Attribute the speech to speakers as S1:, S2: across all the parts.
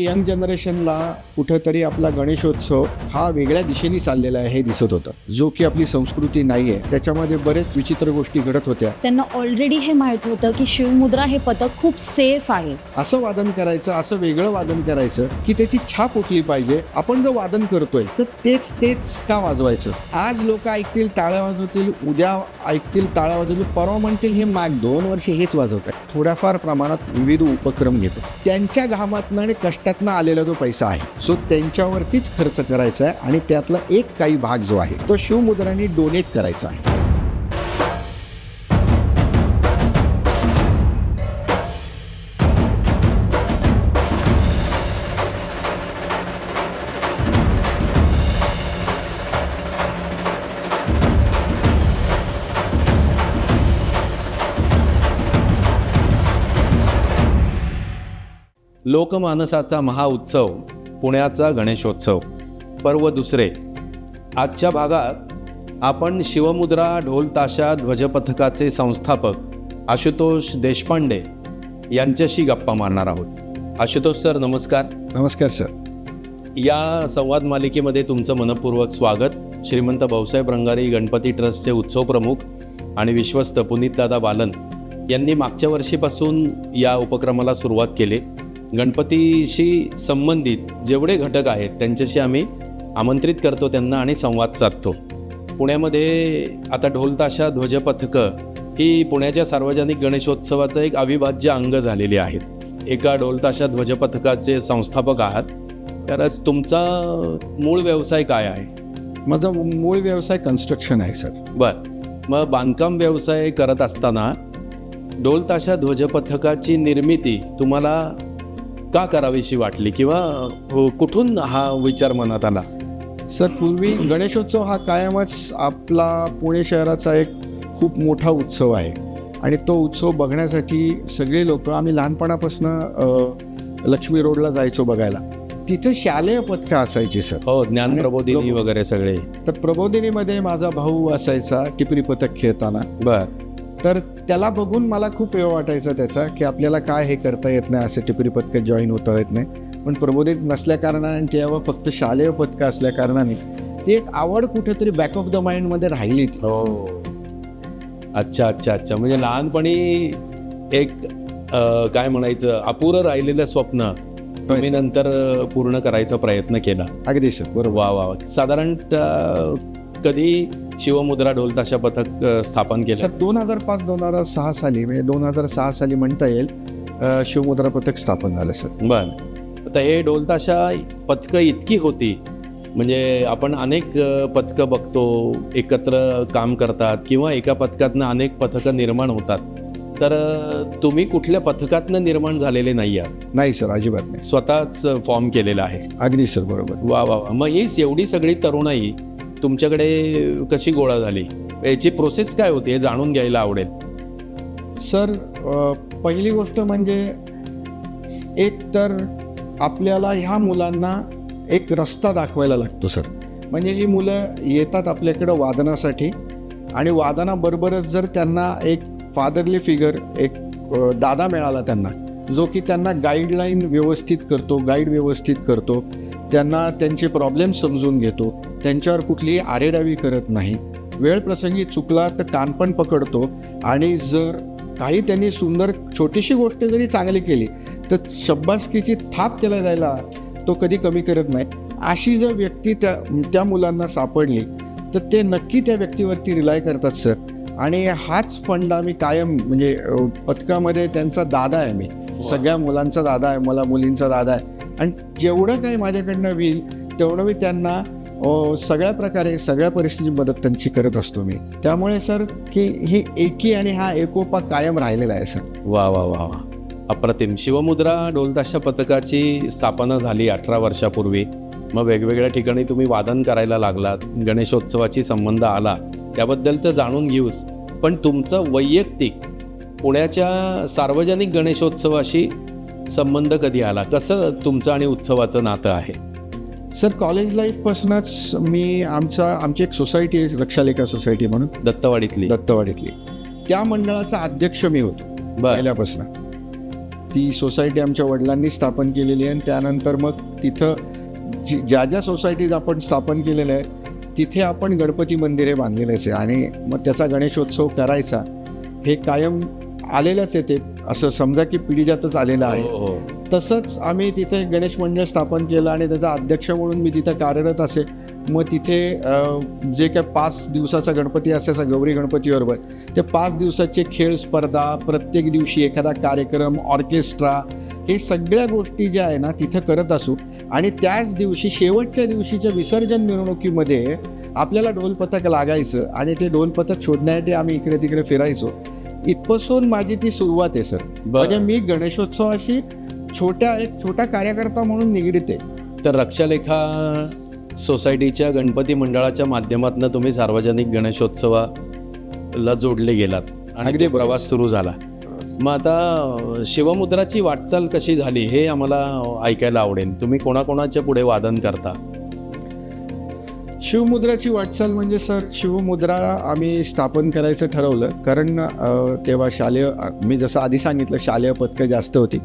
S1: Young जनरेशनला कुठेतरी आपला गणेशोत्सव हा वेगळ्या दिशेने चाललेला आहे हे दिसत होतं. जो की आपली संस्कृती नाही आहे त्याच्यामध्ये बरेच विचित्र गोष्टी घडत होत्या.
S2: त्यांना ऑलरेडी हे माहीत होतं की शिवमुद्रा हे पथक खूप सेफ आहे.
S1: असं वादन करायचं असं वेगळं वादन करायचं की त्याची छाप उठली पाहिजे. आपण जो वादन करतोय तर तेच तेच का वाजवायचं? आज लोक ऐकतील टाळ्या वाजवतील उद्या ऐकतील टाळ्या वाजवतील परवा म्हणतील हे माग दोन वर्ष हेच वाजवत आहे थोड्याफार प्रमाणात विविध उपक्रम घेतो. त्यांच्या घामातनं आणि त्यातनं आलेला जो पैसा आहे सो त्यांच्यावरतीच खर्च करायचा आहे आणि त्यातला एक काही भाग जो आहे तो शिवमुद्रांनी डोनेट करायचा आहे.
S3: लोकमानसाचा महाउत्सव पुण्याचा गणेशोत्सव. पर्व दुसरे. आजच्या भागात आपण शिवमुद्रा ढोल ताशा ध्वजपथकाचे संस्थापक आशुतोष देशपांडे यांच्याशी गप्पा मारणार आहोत. आशुतोष सर नमस्कार.
S1: नमस्कार सर.
S3: या संवाद मालिकेमध्ये तुमचं मनपूर्वक स्वागत. श्रीमंत भाऊसाहेब रंगारी गणपती ट्रस्टचे उत्सव प्रमुख आणि विश्वस्त पुनीतदादा बालन यांनी मागच्या वर्षीपासून या उपक्रमाला सुरुवात केली. गणपतीशी संबंधित जेवढे घटक आहेत त्यांच्याशी आम्ही आमंत्रित करतो त्यांना आणि संवाद साधतो. पुण्यामध्ये आता ढोलताशा ध्वजपथकं ही पुण्याच्या सार्वजनिक गणेशोत्सवाचं एक अविभाज्य अंग झालेली आहेत. एका ढोलताशा ध्वजपथकाचे संस्थापक आहात. तर तुमचा मूळ व्यवसाय काय आहे?
S1: माझा मूळ व्यवसाय कन्स्ट्रक्शन आहे सर.
S3: बर. मग बांधकाम व्यवसाय करत असताना ढोलताशा ध्वजपथकाची निर्मिती तुम्हाला का करावीशी वाटली किंवा अ, कुठून हा विचार मनात आला?
S1: सर पूर्वी गणेशोत्सव हा कायमच आपला पुणे शहराचा एक खूप मोठा उत्सव आहे. आणि तो उत्सव बघण्यासाठी सगळे लोक आम्ही लहानपणापासून लक्ष्मी रोडला जायचो बघायला. तिथे शालेय पथकं असायची सर.
S3: हो ज्ञान प्रबोधिनी
S1: प्रबो-
S3: वगैरे सगळे.
S1: तर प्रबोधिनीमध्ये माझा भाऊ असायचा टिपरी पथक खेळताना.
S3: बर.
S1: तर त्याला बघून मला खूप वेळ वाटायचा त्याचा की आपल्याला काय हे करता येत नाही असे टिपरी पथकात जॉईन होता येत नाही. पण प्रबोधित नसल्या कारणाने तेव्हा फक्त शालेय पथकं असल्या कारणाने ती एक आवड कुठेतरी बॅक ऑफ द माइंडमध्ये राहिली
S3: हो. अच्छा अच्छा अच्छा. म्हणजे लहानपणी एक काय म्हणायचं अपुरं राहिलेलं स्वप्न तुम्ही नंतर पूर्ण करायचा प्रयत्न केला.
S1: अगदी सर बरोबर.
S3: वा वा. साधारण कधी शिवमुद्रा ढोल ताशा पथक अ, स्थापन केलं.
S1: सर दोन हजार पाच दोन हजार सहा साली म्हणजे दोन हजार सहा साली म्हणता येईल अ, शिवमुद्रा पथक स्थापन झालं सर.
S3: बर. आता हे ढोल ताशा पथकं इतकी होती म्हणजे आपण अनेक अ, पथकं बघतो एकत्र काम करतात किंवा एका पथकातनं अनेक पथकं निर्माण होतात. तर अ, तुम्ही कुठल्या पथकातनं निर्माण झालेले नाही आहात?
S1: नाही सर अजिबात नाही.
S3: स्वतःच फॉर्म केलेला आहे.
S1: अगदी सर बरोबर.
S3: वा वा वा. मग ही एवढी सगळी तरुणाई तुमच्याकडे कशी गोळा झाली? याची प्रोसेस काय होती? हे जाणून घ्यायला आवडेल.
S1: सर पहिली गोष्ट म्हणजे एक तर आपल्याला ह्या मुलांना एक रस्ता दाखवायला लागतो सर. म्हणजे ही मुलं येतात आपल्याकडं वादनासाठी आणि वादनाबरोबरच जर त्यांना एक फादरली फिगर एक दादा मिळाला त्यांना जो की त्यांना गाईडलाईन व्यवस्थित करतो गाईड व्यवस्थित करतो त्यांना त्यांचे प्रॉब्लेम समजून घेतो त्यांच्यावर कुठलीही आरेडावी करत नाही. वेळ प्रसंगी चुकला तर कान पण पकडतो आणि जर काही त्यांनी सुंदर छोटीशी गोष्ट जरी चांगली केली तर शब्बासकीची थाप केला जायला तो कधी कमी करत नाही. अशी जर व्यक्ती त्या त्या मुलांना सापडली तर ते नक्की त्या व्यक्तीवरती रिलाय करतात सर आणि हाच फंड आम्ही कायम म्हणजे पथकामध्ये त्यांचा दादा आहे मी. सगळ्या मुलांचा दादा आहे मला मुलींचा दादा आहे. आणि जेवढं काही माझ्याकडनं होईल तेवढं मी त्यांना सगळ्या प्रकारे सगळ्या परिस्थितीची मदत त्यांची करत असतो मी. त्यामुळे सर की ही एकी आणि हा एकोपा कायम राहिलेला आहे सर.
S3: वा वा वा वा. अप्रतिम. शिवमुद्रा ढोलताशा पथकाची स्थापना झाली अठरा वर्षापूर्वी. मग वेगवेगळ्या ठिकाणी तुम्ही वादन करायला लागलात गणेशोत्सवाची संबंध आला त्याबद्दल तर जाणून घेऊच. पण तुमचं वैयक्तिक पुण्याच्या सार्वजनिक गणेशोत्सवाशी संबंध कधी आला? कसं तुमचं आणि उत्सवाचं नातं आहे?
S1: सर कॉलेज लाईफपासूनच मी आमचा आमची एक सोसायटी आहे रक्षालेखा सोसायटी म्हणून.
S3: दत्तवाडीतली.
S1: दत्तवाडीतली. त्या मंडळाचा अध्यक्ष मी होतो पहिल्यापासून. ती सोसायटी आमच्या वडिलांनी स्थापन केलेली आहे आणि त्यानंतर मग तिथं जी ज्या ज्या सोसायटीज आपण स्थापन केलेल्या आहेत तिथे आपण गणपती मंदिरे बांधलेलेच आहे आणि मग त्याचा गणेशोत्सव करायचा हे कायम आलेलंच आहे ते. असं समजा की पिढीजातच आलेलं आहे.
S3: हो, हो.
S1: तसंच आम्ही तिथे गणेश मंडळ स्थापन केलं आणि त्याचा अध्यक्ष म्हणून मी तिथं कार्यरत असे. मग तिथे जे काय पाच दिवसाचा गणपती असायचा गौरी गणपतीबरोबर ते पाच दिवसाचे खेळ स्पर्धा प्रत्येक दिवशी एखादा कार्यक्रम ऑर्केस्ट्रा हे सगळ्या गोष्टी ज्या आहे ना तिथं करत असू. आणि त्याच दिवशी शेवटच्या दिवशीच्या विसर्जन मिरवणुकीमध्ये आपल्याला ढोलपथक लागायचं आणि ते ढोलपथक शोधण्यासाठी आम्ही इकडे तिकडे फिरायचो. इथपासून माझी ती सुरुवात आहे सर. म्हणजे मी गणेशोत्सवाशी छोट्या एक छोटा कार्यकर्ता म्हणून निगडीत आहे.
S3: तर रक्षालेखा सोसायटीच्या गणपती मंडळाच्या माध्यमातून तुम्ही सार्वजनिक गणेशोत्सवाला जोडले गेलात आणि
S1: अगदी
S3: ते प्रवास सुरू झाला. मग आता शिवमुद्राची वाटचाल कशी झाली हे आम्हाला ऐकायला आवडेल. तुम्ही कोणाकोणाच्या पुढे वादन करता?
S1: शिवमुद्राची वाटचाल म्हणजे सर शिवमुद्रा आम्ही स्थापन करायचं ठरवलं. कारण तेव्हा शालेय मी जसं आधी सांगितलं शालेय पथकं जास्त होती.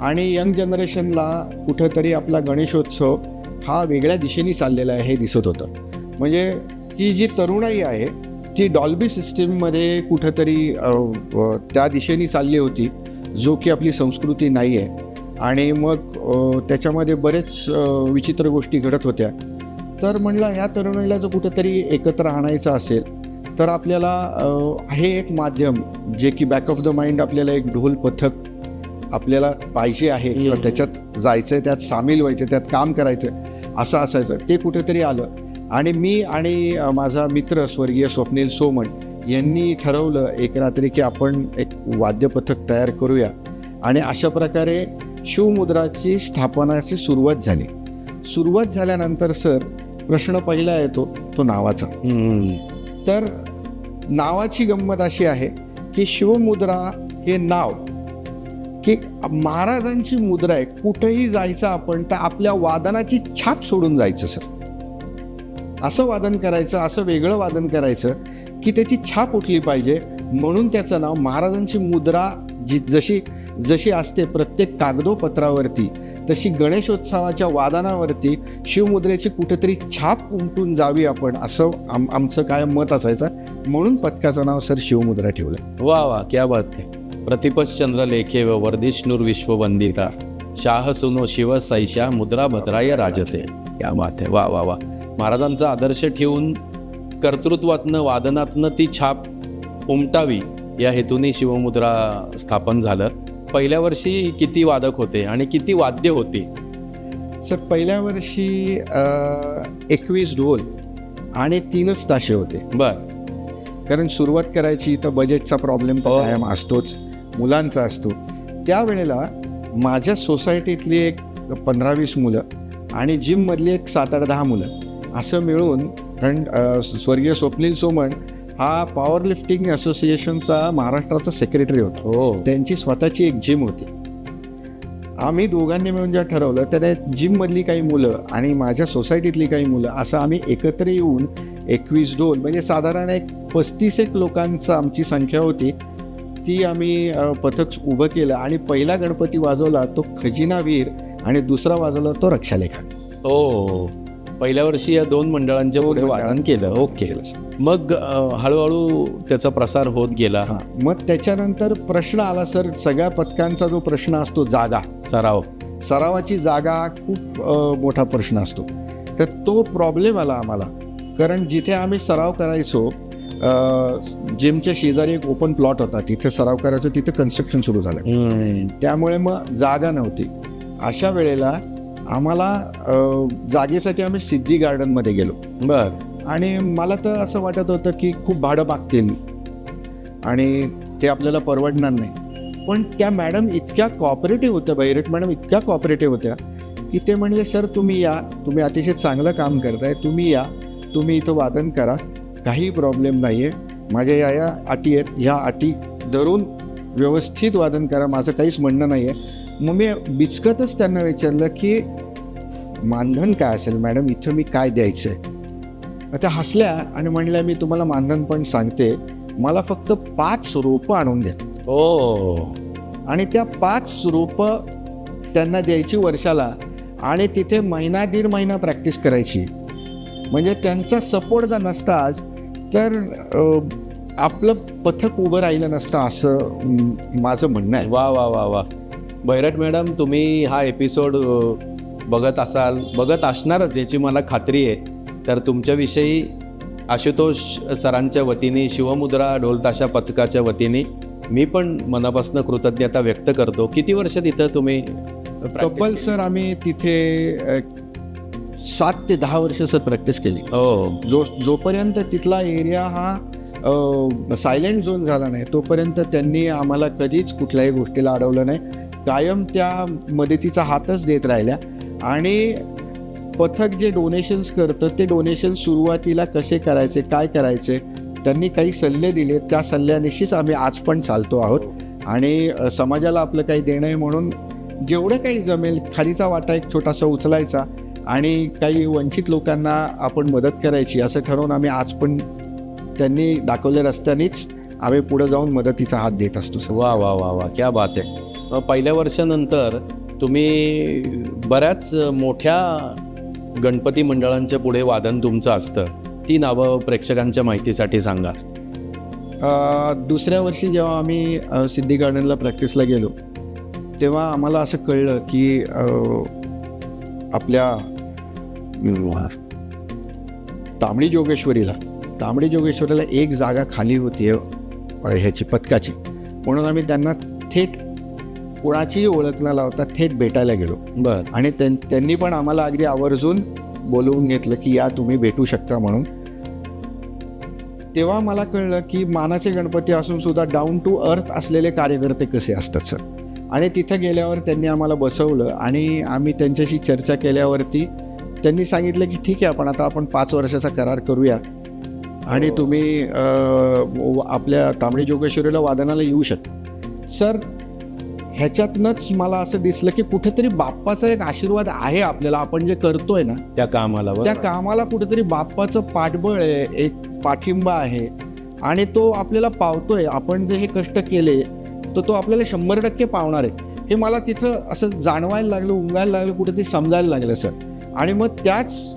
S1: आणि यंग जनरेशनला कुठंतरी आपला गणेशोत्सव हा वेगळ्या दिशेने चाललेला आहे हे दिसत होतं. म्हणजे ही जी तरुणाई आहे ती डॉल्बी सिस्टीममध्ये कुठंतरी त्या दिशेने चालली होती जो की आपली संस्कृती नाही आहे आणि मग त्याच्यामध्ये बरेच विचित्र गोष्टी घडत होत्या. तर म्हणलं ह्या तरुणाईला जर कुठेतरी एकत्र आणायचं असेल तर आपल्याला हे एक माध्यम जे की बॅक ऑफ द माइंड आपल्याला एक ढोल पथक आपल्याला पाहिजे आहे किंवा. त्याच्यात जायचं त्यात सामील व्हायचं त्यात काम करायचं असं असायचं. ते कुठेतरी आलं. आणि मी आणि माझा मित्र स्वर्गीय स्वप्नील सोमण यांनी ठरवलं एक रात्री की आपण एक वाद्यपथक तयार करूया. आणि अशा प्रकारे शिवमुद्राची स्थापनाची सुरुवात झाली. सुरुवात झाल्यानंतर सर प्रश्न पहिला येतो तो नावाचा. तर नावाची गंमत अशी आहे की शिवमुद्रा हे नाव की महाराजांची मुद्रा आहे कुठेही जायचं आपण तर आपल्या वादनाची छाप सोडून जायचं सर. असं वादन करायचं असं वेगळं वादन करायचं की त्याची छाप उठली पाहिजे. म्हणून त्याचं नाव महाराजांची मुद्रा जी जशी जशी असते प्रत्येक कागदोपत्रावरती तशी गणेशोत्सवाच्या वादनावरती शिवमुद्रेची कुठेतरी छाप उमटून जावी आपण असं आम आमचं काय मत असायचं. म्हणून पथकाचं नाव सर शिवमुद्रा ठेवलं.
S3: वा वा क्या बात आहे प्रतिपच चंद्र लेखे व वर्धिष्णूर विश्ववंदिता. शाह सुनो शिव सैशा मुद्रा भद्राय राजते. बात आहे वा वा वा. महाराजांचा आदर्श ठेवून कर्तृत्वातनं वादनातनं ती छाप उमटावी या हेतूने शिवमुद्रा स्थापन झालं. पहिल्या वर्षी किती वादक होते आणि किती वाद्य होती?
S1: सर पहिल्या वर्षी एकवीस ढोल आणि तीनच ताशे होते.
S3: बर.
S1: कारण सुरुवात करायची तर बजेटचा प्रॉब्लेम
S3: हो.
S1: कायम असतोच. मुलांचा असतो. त्यावेळेला माझ्या सोसायटीतली एक पंधरा वीस मुलं आणि जिममधली एक सात आठ दहा मुलं असं मिळून कारण स्वर्गीय स्वप्नील सोमण हा पॉवर लिफ्टिंग असोसिएशनचा महाराष्ट्राचा सेक्रेटरी होता.
S3: हो.
S1: त्यांची स्वतःची एक जिम होती. आम्ही दोघांनी मिळून जेव्हा ठरवलं तर जिममधली काही मुलं आणि माझ्या सोसायटीतली काही मुलं असं आम्ही एकत्र येऊन एकवीस डोल म्हणजे साधारण एक पस्तीस एक लोकांचं आमची संख्या होती. ती आम्ही पथक उभं केलं आणि पहिला गणपती वाजवला तो खजिनावीर आणि दुसरा वाजवला तो रक्षालेखा
S3: हो पहिल्या वर्षी या दोन मंडळांच्या पुढे वादन केलं ओके. मग हळूहळू त्याचा प्रसार होत गेला.
S1: हां मग त्याच्यानंतर प्रश्न आला सर सगळ्या पथकांचा जो प्रश्न असतो जागा.
S3: सराव.
S1: सरावाची जागा खूप मोठा प्रश्न असतो. तर तो प्रॉब्लेम आला आम्हाला. कारण जिथे आम्ही सराव करायचो जिमच्या शेजारी एक ओपन प्लॉट होता. तिथे सराव करायचो तिथे कन्स्ट्रक्शन सुरू झालं. त्यामुळे मग जागा नव्हती. अशा वेळेला आम्हाला जागेसाठी आम्ही सिद्धी गार्डनमध्ये गेलो.
S3: बर.
S1: आणि मला तर असं वाटत होतं की खूप भाडं मागतील. आणि ते आपल्याला परवडणार नाही. पण त्या मॅडम इतक्या कॉपरेटिव्ह होत्या बैरट मॅडम इतक्या कॉपरेटिव्ह होत्या की ते म्हणले सर तुम्ही या. तुम्ही अतिशय चांगलं काम करताय. तुम्ही या. तुम्ही इथं वादन करा. काही प्रॉब्लेम नाही आहे माझ्या या या अटी आहेत. ह्या अटी धरून व्यवस्थित वादन करा. माझं काहीच म्हणणं नाही आहे मग मी बिचकतच त्यांना विचारलं की मानधन काय असेल मॅडम? इथं मी काय द्यायचं आहे त्या हसल्या आणि म्हणल्या मी तुम्हाला मानधन पण सांगते. मला फक्त पाच रोपं आणून द्या.
S3: ओ.
S1: आणि त्या पाच रोपं त्यांना द्यायची वर्षाला आणि तिथे महिना दीड महिना प्रॅक्टिस करायची. म्हणजे त्यांचा सपोर्ट जर नसता आज तर आपलं पथक उभं राहिलं नसतं असं माझं म्हणणं आहे.
S3: वा वा वा वा. बैरट मॅडम तुम्ही हा एपिसोड बघत असाल बघत असणारच याची मला खात्री आहे. तर तुमच्याविषयी आशुतोष सरांच्या वतीने शिवमुद्रा ढोलताशा पथकाच्या वतीने मी पण मनापासून कृतज्ञता व्यक्त करतो. किती वर्ष तिथं तुम्ही
S1: तब्बल? सर आम्ही तिथे सात ते दहा वर्ष सर प्रॅक्टिस केली.
S3: हो.
S1: जो जोपर्यंत तिथला एरिया हा सायलेंट झोन झाला नाही तोपर्यंत त्यांनी आम्हाला कधीच कुठल्याही गोष्टीला अडवलं नाही. कायम त्या मदतीचा हातच देत राहिल्या. आणि पथक जे डोनेशन्स करतं ते डोनेशन सुरुवातीला कसे करायचे काय करायचे त्यांनी काही सल्ले दिले. त्या सल्ल्यानिशीच आम्ही आज पण चालतो आहोत. आणि समाजाला आपलं काही देणं आहे म्हणून जेवढं काही जमेल खालीचा वाटा एक छोटासा उचलायचा. आणि काही वंचित लोकांना आपण मदत करायची असं ठरवून आम्ही आज पण त्यांनी दाखवल्या रस्त्यानेच आम्ही पुढे जाऊन मदतीचा हात देत असतो
S3: वा वा वा वा. क्या बात आहे. पहिल्या वर्षानंतर तुम्ही बऱ्याच मोठ्या गणपती मंडळांच्या पुढे वादन तुमचं असतं. ती नावं प्रेक्षकांच्या माहितीसाठी सांगा.
S1: दुसऱ्या वर्षी जेव्हा आम्ही सिद्धी गार्डनला प्रॅक्टिसला गेलो तेव्हा आम्हाला असं कळलं की आपल्या अ, तांबडी जोगेश्वरीला तांबडी जोगेश्वरीला एक जागा खाली होती ह्याची पथकाची. म्हणून आम्ही त्यांना थेट कुणाचीही ओळख न लावता थेट भेटायला गेलो.
S3: बर.
S1: आणि त्यां- त्यांनी पण आम्हाला अगदी आवर्जून बोलवून घेतलं की या तुम्ही भेटू शकता म्हणून. तेव्हा मला कळलं की मानाचे गणपती असून सुद्धा डाऊन टू अर्थ असलेले कार्यकर्ते कसे असतात सर आणि तिथं गेल्यावर त्यांनी आम्हाला बसवलं आणि आम्ही त्यांच्याशी चर्चा केल्यावरती त्यांनी सांगितलं की ठीक आहे आपण आता आपण पाच वर्षाचा करार करूया. आणि तुम्ही अं, आपल्या तांबडी जोगेश्वरीला वादनाला येऊ शकता. सर ह्याच्यातनंच मला असं दिसलं की कुठेतरी बाप्पाचा एक आशीर्वाद आहे आपल्याला. आपण जे करतोय ना
S3: त्या कामाला
S1: त्या कामाला कुठेतरी बाप्पाचं पाठबळ आहे एक पाठिंबा आहे. आणि तो आपल्याला पावतोय. आपण जे हे कष्ट केले तर तो आपल्याला शंभर टक्के पावणार आहे. हे मला तिथं असं जाणवायला लागलं उंगायला लागलं कुठेतरी समजायला लागलं सर. आणि मग त्याच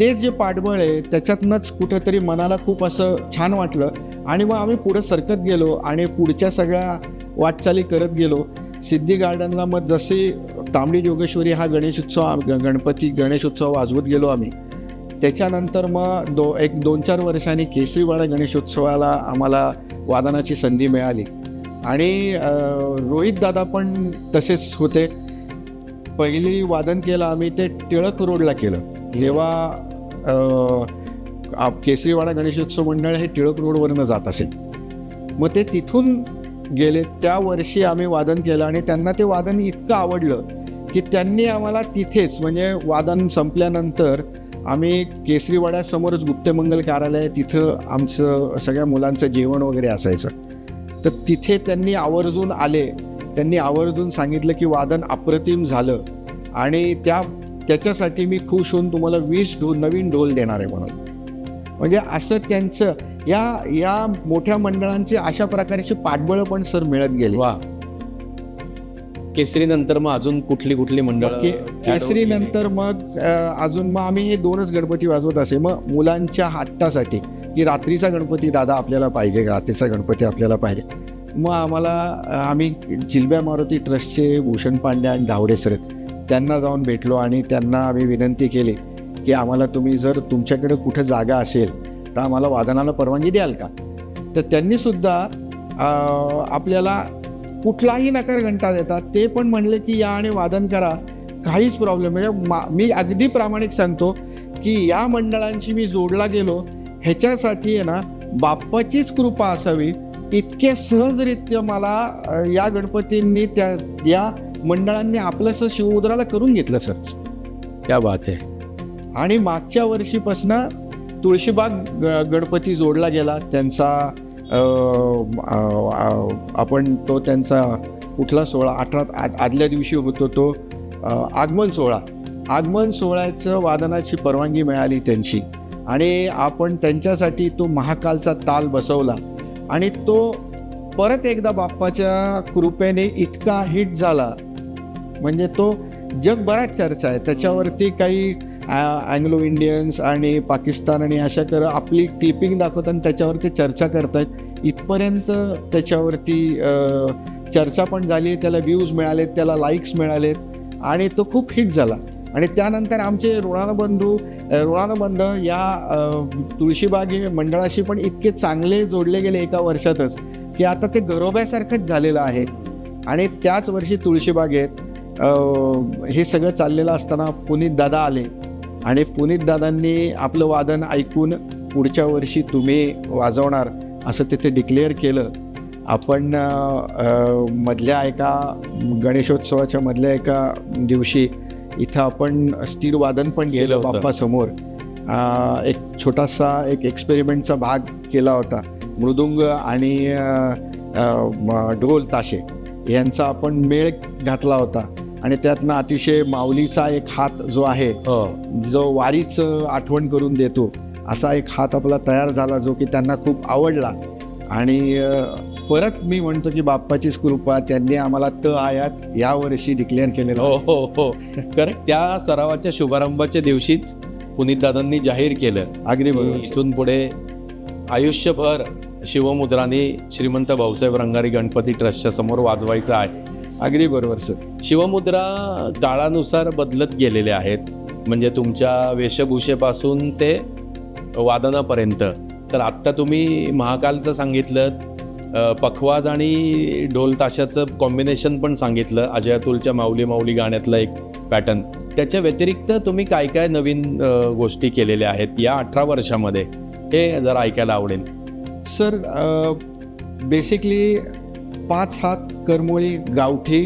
S1: ते जे पाठबळ आहे त्याच्यातनंच कुठंतरी मनाला खूप असं छान वाटलं. आणि मग आम्ही पुढं सरकत गेलो आणि पुढच्या सगळ्या वाटचाली करत गेलो. सिद्धी गार्डनला मग जसे तांबडी जोगेश्वरी हा गणेशोत्सव आम- ग- गणपती गणेशोत्सव वाजवत गेलो आम्ही. त्याच्यानंतर मग दो एक दोन चार वर्षांनी केसरीवाडा गणेशोत्सवाला आम्हाला वादनाची संधी मिळाली. आणि रोहित दादा पण तसेच होते. पहिली वादन केलं आम्ही ते टिळक रोडला केलं. तेव्हा आप- केसरीवाडा गणेशोत्सव मंडळ हे टिळक रोडवरनं जात असेल. मग ते तिथून गेले त्या वर्षी आम्ही वादन केलं आणि त्यांना ते वादन इतकं आवडलं की त्यांनी आम्हाला तिथेच म्हणजे वादन संपल्यानंतर आम्ही केसरीवाड्यासमोरच गुप्तमंगल कार्यालय तिथं आमचं सगळ्या मुलांचं जेवण वगैरे असायचं. तर तिथे त्यांनी आवर्जून आले. त्यांनी आवर्जून सांगितलं की वादन अप्रतिम झालं. आणि त्या त्याच्यासाठी मी खुश होऊन तुम्हाला वीस ढोल नवीन ढोल देणार आहे म्हणून. म्हणजे असं त्यांचं या या मोठ्या मंडळांची अशा प्रकारची पाठबळं पण सर मिळत गेली.
S3: वा. केसरी नंतर मग अजून कुठली कुठली मंडळ
S1: के- केसरी नंतर मग अजून मग आम्ही हे दोनच गणपती वाजवत असे. मग मुलांच्या हट्टासाठी की रात्रीचा गणपती दादा आपल्याला पाहिजे रात्रीचा गणपती आपल्याला पाहिजे. मग आम्हाला आम्ही जिलब्या मारुती ट्रस्टचे भूषण पांडे आणि धावडे सर त्यांना जाऊन भेटलो आणि त्यांना आम्ही विनंती केली की आम्हाला तुम्ही जर तुमच्याकडे कुठं जागा असेल तर आम्हाला वादनाला परवानगी द्याल का? तर त्यांनीसुद्धा आपल्याला कुठलाही नकार घंटा देतात. ते पण म्हणले की या आणि वादन करा. काहीच प्रॉब्लेम म्हणजे मा मी अगदी प्रामाणिक सांगतो की या मंडळांशी मी जोडला गेलो. ह्याच्यासाठी आहे ना बाप्पाचीच कृपा असावी. इतके सहजरित्या मला या गणपतींनी त्या या मंडळांनी आपलंसं शिवमुद्राला करून घेतलं सर.
S3: क्या बात आहे
S1: आणि मागच्या वर्षीपासनं तुळशीबाग गणपती जोडला गेला. त्यांचा आपण तो त्यांचा कुठला सोहळा अठरा आद- आदल्या दिवशी होतो तो आगमन सोहळा. आगमन सोहळ्याचं वादनाची परवानगी मिळाली त्यांची. आणि आपण त्यांच्यासाठी तो महाकालचा ताल बसवला. आणि तो परत एकदा बाप्पाच्या कृपेने इतका हिट झाला. म्हणजे तो जगभरात चर्चा आहे. त्याच्यावरती काही अँग्लो इंडियन्स आणि पाकिस्तान आणि अशा कर आपली क्लिपिंग दाखवतात आणि त्याच्यावरती चर्चा करतायत. इथपर्यंत त्याच्यावरती चर्चा पण झाली त्याला व्ह्यूज मिळालेत त्याला लाईक्स मिळालेत आणि तो खूप हिट झाला. आणि त्यानंतर आमचे ऋणानुबंधू ऋणानुबंध या तुळशीबागे तुळशीबाग मंडळाशी पण इतके चांगले जोडले गेले एका वर्षातच की आता ते गरोब्यासारखंच झालेलं आहे. आणि त्याच वर्षी तुळशीबागेत हे सगळं चाललेलं असताना पुनीत दादा आले. आणि पुनीत दादांनी आपलं वादन ऐकून पुढच्या वर्षी तुम्ही वाजवणार असं तिथे डिक्लेअर केलं. आपण मधल्या एका गणेशोत्सवाच्या मधल्या एका दिवशी इथं आपण स्थिर वादन पण
S3: केलं.
S1: बाप्पासमोर. एक छोटासा एक एक्सपेरिमेंटचा भाग केला होता. मृदुंग आणि ढोल ताशे यांचा आपण मेळ घातला होता. आणि त्यातनं अतिशय माऊलीचा एक हात जो आहे
S3: हो.
S1: जो वारीचं आठवण करून देतो. असा एक हात आपला तयार झाला जो की त्यांना खूप आवडला. आणि परत मी म्हणतो की बाप्पाचीच कृपा त्यांनी आम्हाला त आयात यावर्षी डिक्लेअर केलेलं
S3: हो. हो हो. करेक्ट त्या सरावाच्या शुभारंभाच्या दिवशीच पुनीतदादांनी जाहीर केलं
S1: अगदी
S3: इथून पुढे आयुष्यभर शिवमुद्राने श्रीमंत भाऊसाहेब रंगारी गणपती ट्रस्टच्या समोर वाजवायचं आहे.
S1: अगदी बरोबर सर.
S3: शिवमुद्रा काळानुसार बदलत गेलेल्या आहेत. म्हणजे तुमच्या वेशभूषेपासून ते वादनापर्यंत. तर आत्ता तुम्ही महाकालचं सांगितलं पखवाज आणि ढोल ताशाचं कॉम्बिनेशन पण सांगितलं. अजय अतुलच्या माऊली माऊली गाण्यातलं एक पॅटर्न त्याच्या व्यतिरिक्त तुम्ही काय काय नवीन गोष्टी केलेल्या आहेत या अठरा वर्षामध्ये? हे जरा ऐकायला आवडेल.
S1: सर बेसिकली पाच हात करमोळी गावठी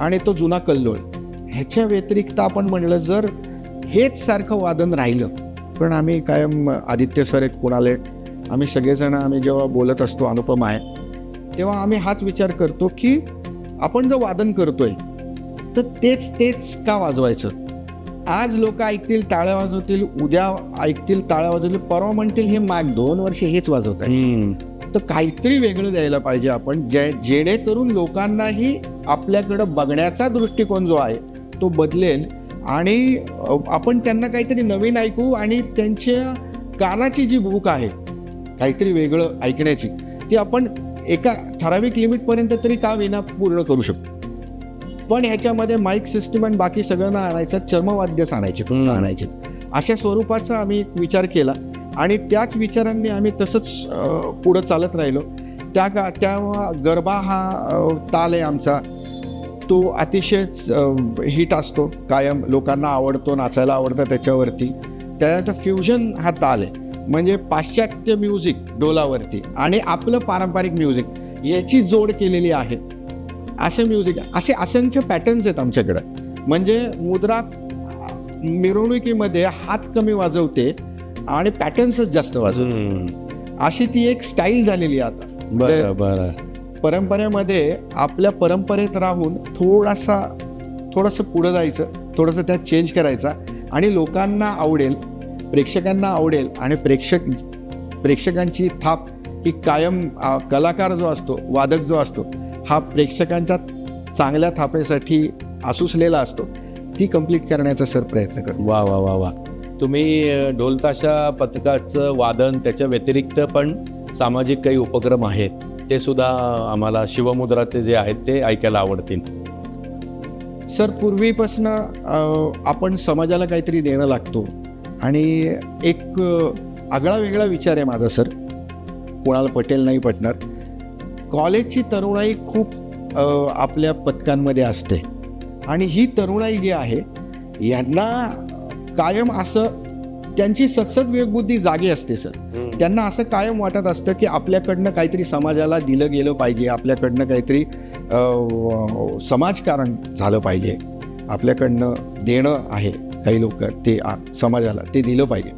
S1: आणि तो जुना कल्लोळ. ह्याच्या व्यतिरिक्त आपण म्हणलं जर हेच सारखं वादन राहिलं पण आम्ही कायम आदित्य सर एक कुणाले आम्ही सगळेजण आम्ही जेव्हा बोलत असतो अनुपम आहे तेव्हा आम्ही हाच विचार करतो की आपण जो वादन करतोय तर तेच तेच का वाजवायचं आज लोक ऐकतील टाळ्या वाजवतील उद्या ऐकतील टाळ्या वाजवतील परवा म्हणतील हे माग दोन वर्ष हेच वाजवत आहे. तर काहीतरी वेगळं द्यायला पाहिजे आपण जे जेणेकरून लोकांनाही आपल्याकडं बघण्याचा दृष्टिकोन जो आहे तो बदलेल आणि आपण त्यांना काहीतरी नवीन ऐकू आणि त्यांच्या कानाची जी भूक आहे काहीतरी वेगळं ऐकण्याची ती आपण एका ठराविक लिमिटपर्यंत तरी का विना पूर्ण करू शकतो. पण ह्याच्यामध्ये माईक सिस्टम आणि बाकी सगळं ना आणायचं चर्मवाद्यच आणायचे
S3: हम्म.
S1: आणायचे. अशा स्वरूपाचा आम्ही एक विचार केला आणि त्याच विचारांनी आम्ही तसंच पुढं चालत राहिलो. त्या का त्या गरबा हा ताल आहे आमचा. तो अतिशय हिट असतो. कायम लोकांना आवडतो नाचायला आवडतं त्याच्यावरती. त्यात फ्युजन हा ताल आहे. म्हणजे पाश्चात्य म्युझिक डोलावरती आणि आपलं पारंपरिक म्युझिक याची जोड केलेली आहे. असं म्युझिक असे असंख्य पॅटर्न्स आहेत आमच्याकडं. म्हणजे मुद्रा मिरवणुकीमध्ये हात कमी वाजवते आणि पॅटर्न्सच जास्त वाजवते. अशी ती एक स्टाईल झालेली आहे आता.
S3: बरं बरं.
S1: परंपरेमध्ये आपल्या परंपरेत राहून थोडासा थोडंसं पुढं जायचं थोडंसं त्यात चेंज करायचा आणि लोकांना आवडेल प्रेक्षकांना आवडेल आणि प्रेक्षक प्रेक्षकांची थाप ही कायम कलाकार जो असतो वादक जो असतो हा प्रेक्षकांच्या चांगल्या थापेसाठी आसुसलेला असतो. ती कंप्लीट करण्याचा सर प्रयत्न करतो.
S3: वा वा वा वा. तुम्ही ढोलताशा पथकाचं वादन त्याच्या व्यतिरिक्त पण सामाजिक काही उपक्रम आहेत ते सुद्धा आम्हाला शिवमुद्राचे जे आहेत ते ऐकायला आवडतील.
S1: सर पूर्वीपासनं आपण समाजाला काहीतरी देणं लागतो. आणि एक आगळा वेगळा विचार आहे माझा सर. कोणाला पटेल नाही पटणार. कॉलेजची तरुणाई खूप आपल्या पथकांमध्ये असते. आणि ही तरुणाई जी आहे यांना कायम असं त्यांची सतसत विवेकबुद्धी जागी असते सर. त्यांना असं कायम वाटत असतं की आपल्याकडनं काहीतरी समाजाला दिलं गेलं पाहिजे. आपल्याकडनं काहीतरी समाजकारण झालं पाहिजे. आपल्याकडनं देणं आहे. काही लोक ते समाजाला ते दिलं पाहिजे.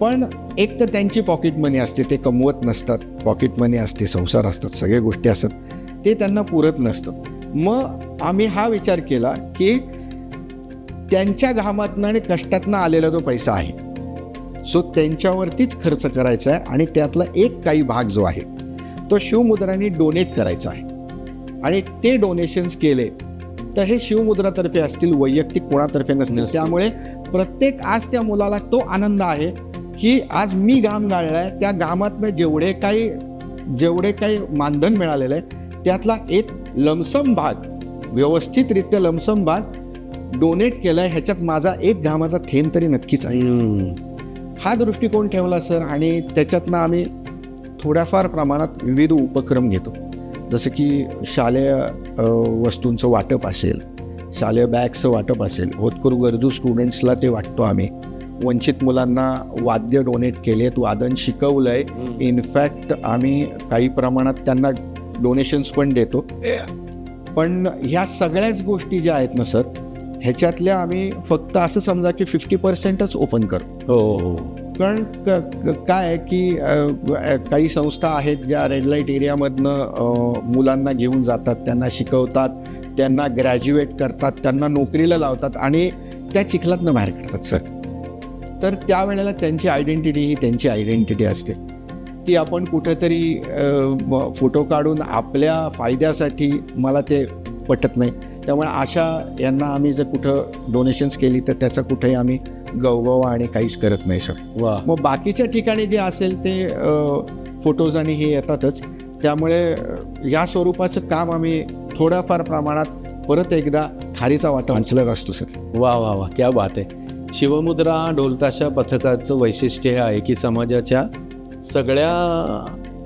S1: पण एक तर त्यांची पॉकेट मनी असते ते कमवत नसतात. पॉकेट मनी असते संसार असतात सगळ्या गोष्टी असतात. ते त्यांना पुरत नसतं. मग आम्ही हा विचार केला की त्यांच्या घामातनं आणि कष्टातनं आलेला जो पैसा आहे सो त्यांच्यावरतीच खर्च करायचा आहे आणि त्यातला एक काही भाग जो आहे तो शिवमुद्रांनी डोनेट करायचा आहे. आणि ते डोनेशन्स केले तर हे शिवमुद्रातर्फे असतील वैयक्तिक कोणातर्फे नसतील. त्यामुळे प्रत्येक आज त्या मुलाला तो आनंद आहे की आज मी गाम गाळलाय त्या गामातनं जेवढे काही जेवढे काही मानधन मिळालेलं आहे त्यातला एक लमसम भाग व्यवस्थितरित्या लमसम भाग डोनेट केलाय ह्याच्यात माझा एक घामाचा थेंब तरी नक्कीच आहे. हा दृष्टिकोन ठेवला सर आणि त्याच्यातनं आम्ही थोड्याफार प्रमाणात विविध उपक्रम घेतो जसं की शालेय वस्तूंचं वाटप असेल शालेय बॅगचं वाटप असेल होतकरू गरजू स्टुडंट्सला ते वाटतो आम्ही. वंचित मुलांना वाद्य डोनेट केलेत वादन शिकवलं आहे इनफॅक्ट आम्ही काही प्रमाणात त्यांना डोनेशन्स पण देतो. पण ह्या सगळ्याच गोष्टी ज्या आहेत ना सर ह्याच्यातल्या आम्ही फक्त असं समजा की फिफ्टी पर्सेंटच ओपन करतो.
S3: हो हो.
S1: कारण क- काय आहे की काही संस्था आहेत ज्या रेड लाइट एरियामधनं मुलांना घेऊन जातात त्यांना शिकवतात त्यांना ग्रॅज्युएट करतात त्यांना नोकरीला लावतात आणि त्या चिखलातनं बाहेर काढतात सर. तर त्यावेळेला त्यांची आयडेंटिटी ही त्यांची आयडेंटिटी असते. ती आपण कुठेतरी म- फोटो काढून आपल्या फायद्यासाठी मला ते पटत नाही. त्यामुळे अशा यांना आम्ही जर कुठं डोनेशन्स केली तर त्याचा कुठेही आम्ही गवगव आणि काहीच करत नाही सर.
S3: वा.
S1: मग बाकीच्या ठिकाणी जे असेल ते फोटोज आणि हे येतातच. त्यामुळे या स्वरूपाचं काम आम्ही थोड्याफार प्रमाणात परत एकदा खारीचा वाटा उचलत असतो सर.
S3: वा वा वा. क्या बात आहे. शिवमुद्रा ढोलताशा पथकाचं वैशिष्ट्य हे आहे की समाजाच्या सगळ्या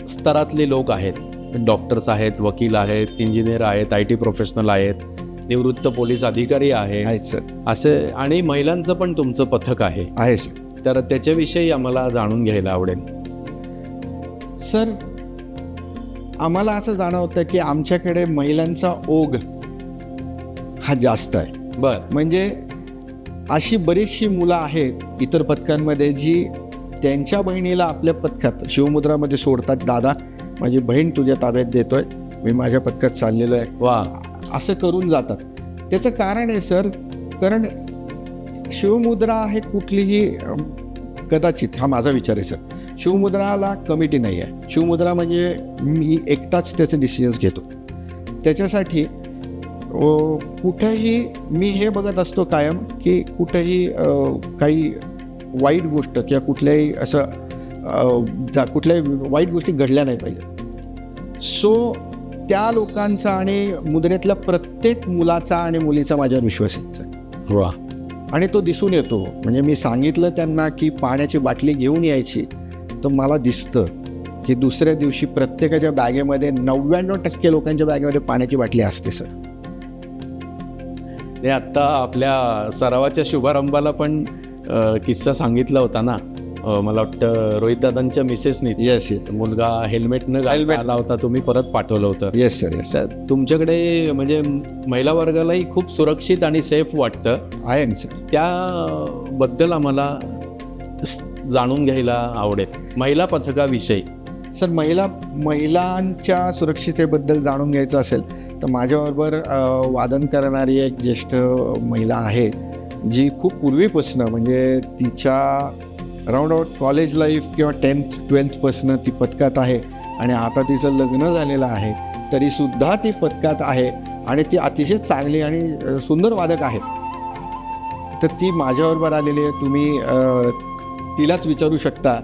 S3: स्तरातले लोक आहेत. डॉक्टर्स आहेत वकील आहेत इंजिनियर आहेत आय टी प्रोफेशनल आहेत. निवृत्त पोलीस अधिकारी आहेत
S1: सर.
S3: असे आणि महिलांचं पण तुमचं पथक आहे.
S1: आहे सर.
S3: तर त्याच्याविषयी आम्हाला जाणून घ्यायला आवडेल.
S1: सर आम्हाला असं जाणवतं की आमच्याकडे महिलांचा ओघ हा जास्त आहे.
S3: बर.
S1: म्हणजे अशी बरीचशी मुलं आहेत इतर पथकांमध्ये जी त्यांच्या बहिणीला आपल्या पथकात शिवमुद्रामध्ये सोडतात. दादा माझी बहीण तुझ्या ताब्यात देतोय. मी माझ्या पथकात चाललेलो आहे.
S3: वा.
S1: असं करून जातात. त्याचं कारण आहे सर कारण शिवमुद्रा हे कुठलीही कदाचित हा माझा विचार आहे सर. शिवमुद्राला कमिटी नाही आहे. शिवमुद्रा म्हणजे मी एकटाच त्याचे डिसिजन्स घेतो. त्याच्यासाठी कुठंही मी हे बघत असतो कायम की कुठंही काही वाईट गोष्ट किंवा कुठल्याही असं जा कुठल्याही वाईट गोष्टी घडल्या नाही पाहिजे सो त्या लोकांचा आणि मुद्रेतल्या प्रत्येक मुलाचा आणि मुलीचा माझ्यावर विश्वास आहे.
S3: वा.
S1: आणि तो दिसून येतो. म्हणजे मी सांगितलं त्यांना की पाण्याची बाटली घेऊन यायची. तर मला दिसतं की दुसऱ्या दिवशी प्रत्येकाच्या बॅगेमध्ये नव्याण्णव टक्के लोकांच्या बॅगेमध्ये पाण्याची बाटली असते सर.
S3: ते आत्ता आपल्या सरावाच्या शुभारंभाला पण किस्सा सांगितला होता ना. मला वाटतं रोहित दादांच्या मिसेसनी.
S1: येस येस
S3: मुलगा हेल्मेटनं घालमेट आला होता तुम्ही परत पाठवलं होतं.
S1: येस सर येस
S3: तर तुमच्याकडे म्हणजे महिला वर्गालाही खूप सुरक्षित आणि सेफ वाटतं.
S1: आहे ना सर
S3: त्याबद्दल आम्हाला स- जाणून घ्यायला आवडेल. महिला पथकाविषयी.
S1: सर महिला महिलांच्या सुरक्षितेबद्दल जाणून घ्यायचं असेल तर माझ्याबरोबर अ, वादन करणारी एक ज्येष्ठ महिला आहे जी खूप पूर्वीपासनं म्हणजे तिच्या राऊंड आउट कॉलेज लाईफ किंवा टेन्थ ट्वेल्थपासनं ती पथकात आहे आणि आता तिचं लग्न झालेलं आहे तरीसुद्धा ती पथकात आहे आणि ती अतिशय चांगली आणि सुंदर वादक आहे. तर ती माझ्याबरोबर आलेली आहे. तुम्ही तिलाच विचारू शकता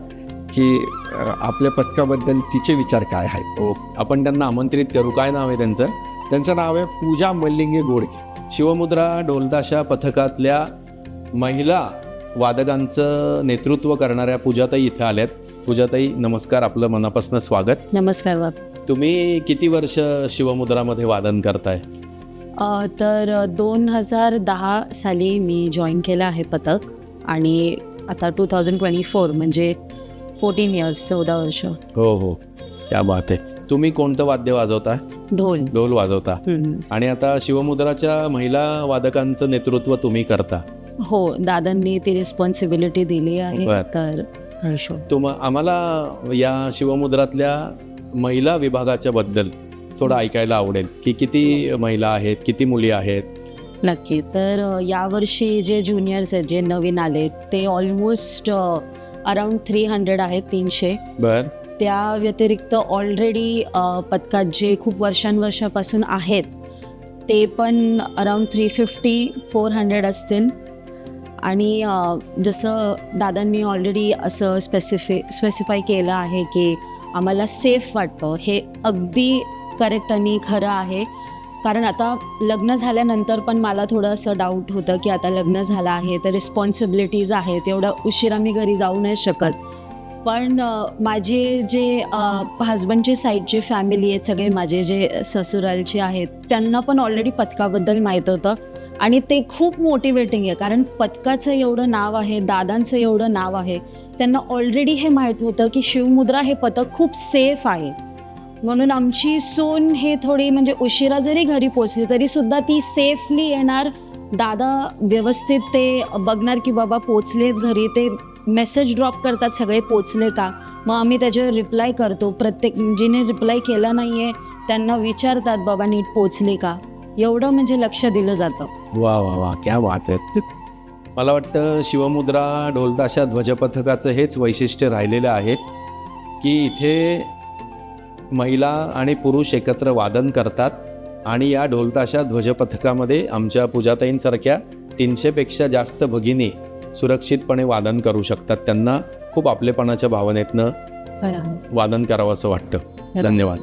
S1: की आपल्या पथकाबद्दल तिचे विचार काय आहेत.
S3: आपण त्यांना आमंत्रित करू. काय नाव आहे त्यांचं?
S1: त्यांचं नाव आहे पूजा मल्लिंगे गोडके.
S3: शिवमुद्रा ढोलताशा पथकातल्या महिला वादकांचं नेतृत्व करणाऱ्या पूजाताई इथं आल्यात. पूजाताई नमस्कार आपलं मनापासून स्वागत.
S2: नमस्कार
S3: तुम्ही किती वर्ष शिवमुद्रामध्ये वादन करताय?
S2: अ, तर दोन हजार दहा साली मी जॉईन केलं आहे पथक आणि आता टू थाउजंड ट्वेंटी फोर म्हणजे फोर्टीन इयर्स चौदा वर्ष.
S3: हो हो. त्या बात आहे. तुम्ही कोणतं वाद्य वाजवता?
S2: ढोल.
S3: ढोल वाजवता.
S2: हम्म.
S3: आणि आता शिवमुद्राच्या महिला वादकांचं नेतृत्व तुम्ही करता.
S2: हो दादांनी ती रिस्पॉन्सिबिलिटी दिली आहे
S3: बर.
S2: तर हिशोब
S3: तुम आम्हाला या शिवमुद्रातल्या महिला विभागाच्या बद्दल थोडं ऐकायला आवडेल की किती महिला आहेत किती मुली आहेत?
S2: नक्की तर अ, यावर्षी जे ज्युनियर्स आहेत जे नवीन आले ते ऑलमोस्ट अराउंड थ्री हंड्रेड आहेत तीनशे.
S3: बर.
S2: त्या व्यतिरिक्त ऑलरेडी पथकात जे खूप वर्षांवर्षापासून आहेत ते पण around three fifty four hundred असतील. आणि जसं दादांनी ऑलरेडी असं स्पेसिफि स्पेसिफाय केलं आहे की आम्हाला सेफ वाटतं. हे अगदी करेक्ट आणि खरं आहे. कारण आता लग्न झाल्यानंतर पण मला थोडं असं डाऊट होतं की आता लग्न झालं आहे तर रिस्पॉन्सिबिलिटीज आहेत एवढं उशिरा मी घरी जाऊ नाही शकत. पण माझे जे हजबंडचे साईडचे फॅमिली आहेत सगळे माझे जे ससुरालचे आहेत त्यांना पण ऑलरेडी पथकाबद्दल माहीत होतं. आणि ते खूप मोटिवेटिंग आहे कारण पथकाचं एवढं नाव आहे दादांचं एवढं नाव आहे त्यांना ऑलरेडी हे माहीत होतं की शिवमुद्रा हे पथक खूप सेफ आहे. म्हणून आमची सून हे थोडी म्हणजे उशिरा जरी घरी पोचली तरी सुद्धा ती सेफली येणार. दादा व्यवस्थित ते बघणार की बाबा पोचलेत घरी ते मेसेज ड्रॉप करतात सगळे पोचले का? मग आम्ही त्याच्यावर रिप्लाय करतो. प्रत्येक जिने रिप्लाय केला नाही आहे त्यांना विचारतात बाबा नीट पोचले का? एवढं म्हणजे लक्ष दिलं जातं.
S3: वा वा वा क्या बात आहे. मला वाटतं शिवमुद्रा ढोलताशा ध्वजपथकाचं हेच वैशिष्ट्य राहिलेलं आहे की इथे महिला आणि पुरुष एकत्र वादन करतात आणि या ढोलताशा ध्वजपथकामध्ये आमच्या पूजाताईंसारख्या तीनशेपेक्षा जास्त भगिनी सुरक्षितपणे वादन करू शकतात त्यांना खूप आपलेपणाच्या भावनेतनं वादन करावं असं वाटतं. धन्यवाद.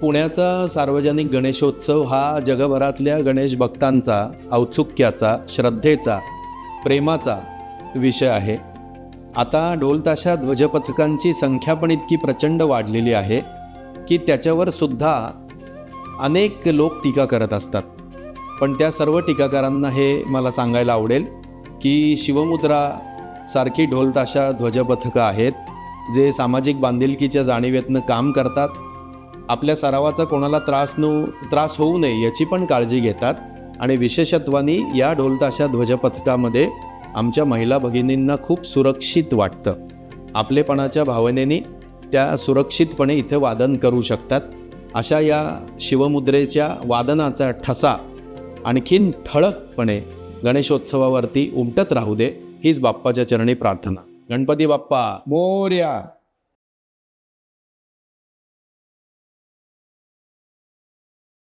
S3: पुण्याचा सार्वजनिक गणेशोत्सव हा जगभरातल्या गणेश भक्तांचा औत्सुक्याचा श्रद्धेचा प्रेमाचा विषय आहे. आता ढोलताशा ध्वजपथकांची संख्या पण इतकी प्रचंड वाढलेली आहे की त्याच्यावर सुद्धा अनेक लोक टीका करत असतात. पण त्या सर्व टीकाकारांना हे मला सांगायला आवडेल. की शिवमुद्रा सारखी ढोलताशा ध्वजपथकं आहेत जे सामाजिक बांधिलकीच्या जाणीवेतनं काम करतात. आपल्या सरावाचा कोणाला त्रास न त्रास होऊ नये याची पण काळजी घेतात आणि विशेषत्वानी या ढोलताशा ध्वजपथकामध्ये आमच्या महिला भगिनींना खूप सुरक्षित वाटतं. आपलेपणाच्या भावनेने त्या सुरक्षितपणे इथे वादन करू शकतात. अशा या शिवमुद्रेच्या वादनाचा ठसा आणखीन ठळकपणे गणेशोत्सवावरती उमटत राहू दे हीच बाप्पाच्या चरणी प्रार्थना. गणपती बाप्पा
S1: मोर्या.